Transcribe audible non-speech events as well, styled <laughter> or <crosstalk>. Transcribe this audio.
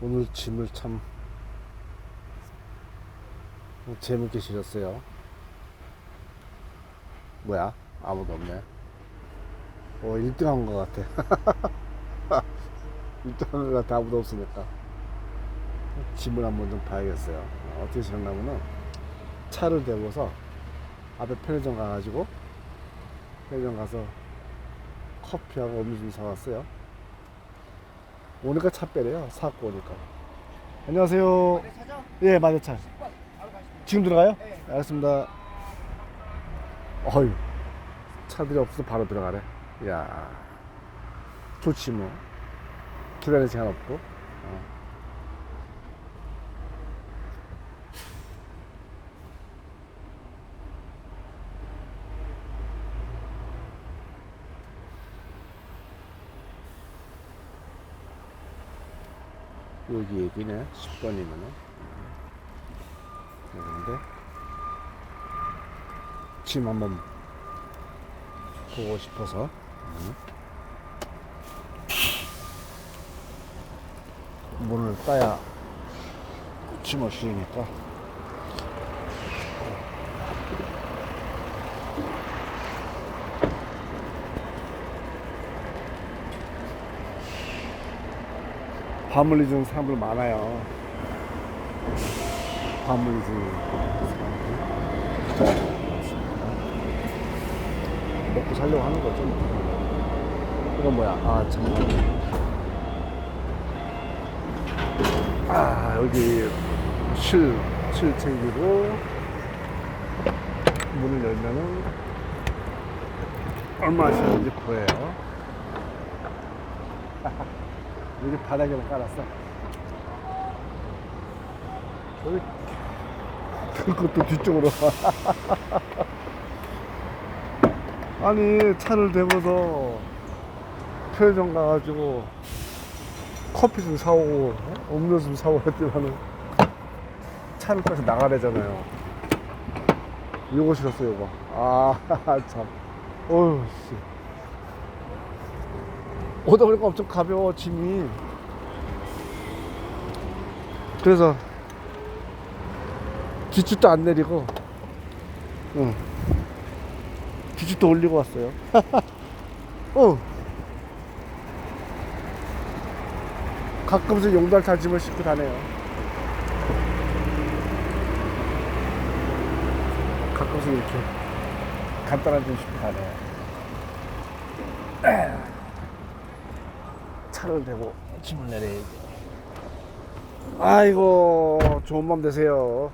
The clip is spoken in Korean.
오늘 짐을 참 재밌게 실었어요. 뭐야? 아무도 없네. 어, 1등 한 것 같아. <laughs> 1등 한것 같아. 아무도 없으니까. 짐을 한번 좀 봐야겠어요. 어떻게 실었냐면은 차를 대고서 앞에 편의점 가가지고 편의점 가서 커피하고 음료 좀 사왔어요. 오니까 차 빼래요. 사갖고 오니까. 안녕하세요. 네, 차죠? 예, 마대차. 10번 바로 가시면 지금 들어가요? 네. 알겠습니다. 어휴, 차들이 없어서 바로 들어가네. 야 좋지 뭐. 기다릴 시간 없고. 어. 여기 얘기네. 10번이면은. 그런데 짐 한번 보고 싶어서 음. 문을 따야 실으니까 밤을 잊은 사람들 많아요 밤을 잊은 사람들 먹고 살려고 하는 거죠. 이건 뭐야? 아, 잠깐. 아, 여기 실, 실 챙기고, 문을 열면은, 얼마 시는지 보여요. <laughs> 여기 바닥에만 깔았어. 여기, 그것도 뒤쪽으로. <laughs> 아니 차를 대고서 편의점 가가지고 커피 좀 사오고 어? 음료 좀 사오고 했더니만은 차를 빼서 나가래잖아요 요거 싫었어 요거 <laughs> 아 참 어휴 씨 오다 보니까 엄청 가벼워 짐이 그래서 뒷줄도 안 내리고 응. 뒷줄도 올리고 왔어요. <laughs> 어. 가끔씩 용달 탈짐을 싣고 다녀요. 가끔씩 이렇게 간단한 짐 싣고 다녀요. <clears throat> 차를 대고 짐을 내려야지. 아이고, 좋은 밤 되세요.